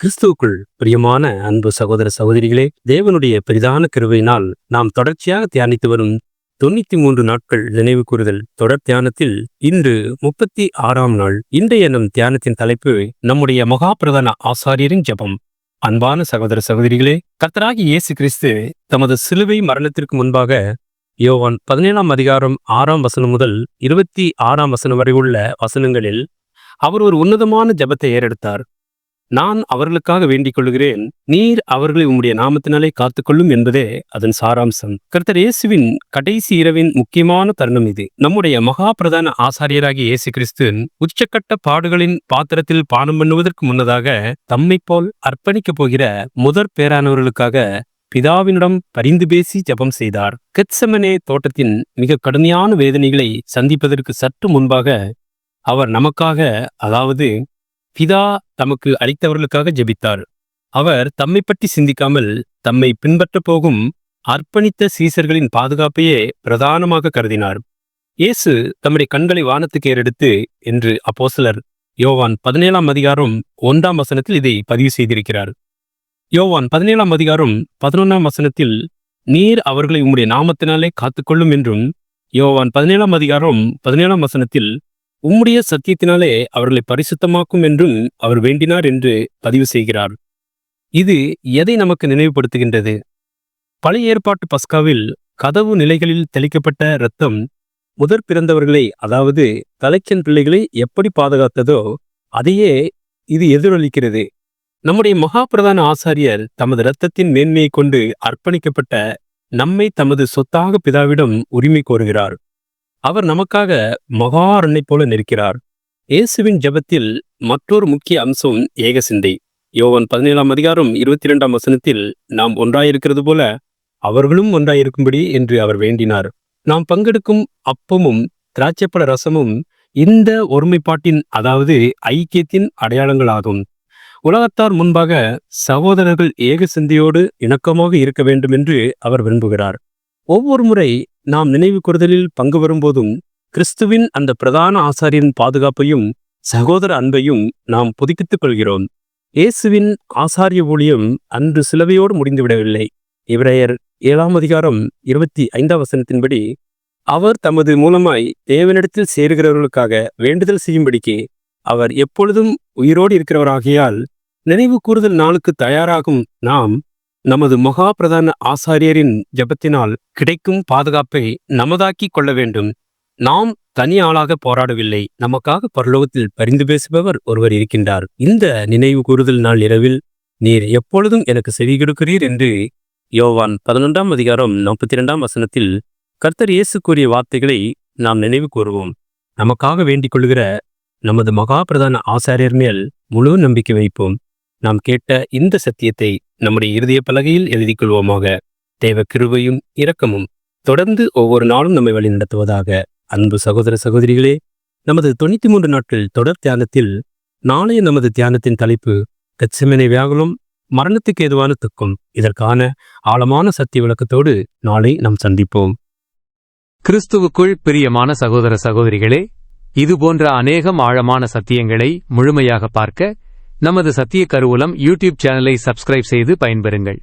கிறிஸ்துவுக்குள் பிரியமான அன்பு சகோதர சகோதரிகளே தேவனுடைய பெரிதான கிருவையினால் நாம் தொடர்ச்சியாக தியானித்து வரும் தொண்ணூத்தி மூன்று நாட்கள் நினைவு கூறுதல் தொடர் தியானத்தில் இன்று முப்பத்தி ஆறாம் நாள் இன்றைய நம் தியானத்தின் தலைப்பு நம்முடைய மகா பிரதான ஆசாரியரின் ஜெபம். அன்பான சகோதர சகோதரிகளே கர்த்தராகி இயேசு கிறிஸ்து தமது சிலுவை மரணத்திற்கு முன்பாக யோவான் பதினேழாம் அதிகாரம் ஆறாம் வசனம் முதல் இருபத்தி ஆறாம் வசனம் வரை உள்ள வசனங்களில் அவர் ஒரு உன்னதமான ஜெபத்தை ஏறெடுத்தார். நான் அவர்களுக்காக வேண்டிக் கொள்கிறேன் நீர் அவர்களை உம்முடைய நாமத்தினாலே காத்துக்கொள்ளும் என்பதே அதன் சாராம்சம். கர்த்தர் இயேசுவின் கடைசி இரவின் முக்கியமான தருணம் இது. நம்முடைய மகா பிரதான ஆசாரியராகிய இயேசு கிறிஸ்துவின் உச்சக்கட்ட பாடுகளின் பாத்திரத்தில் பானம் பண்ணுவதற்கு முன்னதாக தம்மை போல் அர்ப்பணிக்கப் போகிற முதற் பேரானவர்களுக்காக பிதாவினிடம் பரிந்து பேசி ஜெபம் செய்தார். கெட்சமனே தோட்டத்தின் மிக கடுமையான வேதனைகளை சந்திப்பதற்கு சற்று முன்பாக அவர் நமக்காக அதாவது பிதா தமக்கு அளித்தவர்களுக்காக ஜெபித்தார். அவர் தம்மை பற்றி சிந்திக்காமல் தம்மை பின்பற்றப் போகும் அர்ப்பணித்த சீசர்களின் பாதுகாப்பையே பிரதானமாக கருதினார். இயேசு தம்முடைய கண்களை வானத்துக்கு ஏறெடுத்து என்று அப்போசலர் யோவான் பதினேழாம் அதிகாரம் ஒன்றாம் வசனத்தில் இதை பதிவு செய்திருக்கிறார். யோவான் பதினேழாம் அதிகாரம் பதினொன்றாம் வசனத்தில் நீர் அவர்களை உம்முடைய நாமத்தினாலே காத்துக்கொள்ளும் என்றும் யோவான் பதினேழாம் அதிகாரம் பதினேழாம் வசனத்தில் உம்முடைய சத்தியத்தினாலே அவர்களை பரிசுத்தமாக்கும் என்றும் அவர் வேண்டினார் என்று பதிவு செய்கிறார். இது எதை நமக்கு நினைவுபடுத்துகின்றது? பழைய ஏற்பாட்டு பஸ்காவில் கதவு நிலைகளில் தெளிக்கப்பட்ட இரத்தம் முதற் பிறந்தவர்களை அதாவது தலைச்சன் பிள்ளைகளை எப்படி பாதுகாத்ததோ அதையே இது எதிரொலிக்கிறது. நம்முடைய மகா பிரதான ஆசாரியர் தமது இரத்தத்தின் மேன்மையை கொண்டு அர்ப்பணிக்கப்பட்ட நம்மை தமது சொத்தாக பிதாவிடம் உரிமை கோருகிறார். அவர் நமக்காக மகாரண்ணை போல நிற்கிறார். இயேசுவின் ஜெபத்தில் மற்றொரு முக்கிய அம்சம் ஏக சிந்தை. யோவன் பதினேழாம் அதிகாரம் இருபத்தி இரண்டாம் வசனத்தில் நாம் ஒன்றாயிருக்கிறது போல அவர்களும் ஒன்றாயிருக்கும்படி என்று அவர் வேண்டினார். நாம் பங்கெடுக்கும் அப்பமும் திராட்சைப்பழ ரசமும் இந்த ஒருமைப்பாட்டின் அதாவது ஐக்கியத்தின் அடையாளங்களாகும். உலகத்தார் முன்பாக சகோதரர்கள் ஏக சிந்தையோடு இணக்கமாக இருக்க வேண்டும் என்று அவர் விரும்புகிறார். ஒவ்வொரு முறை நாம் நினைவு கூறுதலில் பங்கு வரும்போதும் கிறிஸ்துவின் அந்த பிரதான ஆசாரியின் பாதுகாப்பையும் சகோதர அன்பையும் நாம் புதுப்பித்துக் கொள்கிறோம். இயேசுவின் ஆசாரிய ஊழியம் அன்று சிலவையோடு முடிந்துவிடவில்லை. இவரையர் ஏழாம் அதிகாரம் இருபத்தி ஐந்தாம் வசனத்தின்படி அவர் தமது மூலமாய் தேவனிடத்தில் சேருகிறவர்களுக்காக வேண்டுதல் செய்யும்படிக்கு அவர் எப்பொழுதும் உயிரோடு இருக்கிறவராகியால் நினைவு கூறுதல் நாளுக்கு தயாராகும் நாம் நமது மகா பிரதான ஆசாரியரின் ஜெபத்தினால் கிடைக்கும் பாதுகாப்பை நமதாக்கிக் கொள்ள வேண்டும். நாம் தனி ஆளாக போராடவில்லை. நமக்காக பரலோகத்தில் பரிந்து பேசுபவர் ஒருவர் இருக்கின்றார். இந்த நினைவு கூறுதல் நாள் இரவில் நீர் எப்பொழுதும் எனக்கு செவி கொடுக்கிறீர் என்று யோவான் பதினொன்றாம் அதிகாரம் நாற்பத்தி இரண்டாம் வசனத்தில் கர்த்தர் இயேசு கூறிய வார்த்தைகளை நாம் நினைவு கூறுவோம். நமக்காக வேண்டிக் கொள்கிற நமது மகா பிரதான ஆசாரியர் மேல் முழு நம்பிக்கை வைப்போம். நாம் கேட்ட இந்த சத்தியத்தை நம்முடைய இறுதிய பலகையில் எழுதிக் கொள்வோமாக தேவ கிருபையும் இரக்கமும் தொடர்ந்து ஒவ்வொரு நாளும் நம்மை வழி நடத்துவதாக. அன்பு சகோதர சகோதரிகளே நமது தொண்ணூத்தி மூன்று நாட்கள் தொடர் தியானத்தில் நாளைய நமது தியானத்தின் தலைப்பு கச்சமனை வியாகுலம் மரணத்துக்கு ஏதுவான துக்கம். இதற்கான ஆழமான சத்திய விளக்கத்தோடு நாளை நாம் சந்திப்போம். கிறிஸ்துவுக்குள் பிரியமான சகோதர சகோதரிகளே இதுபோன்ற அநேகம் ஆழமான சத்தியங்களை முழுமையாக பார்க்க நமது சத்திய கருவூலம் யூடியூப் சேனலை சப்ஸ்கிரைப் செய்து பயன்பெறுங்கள்.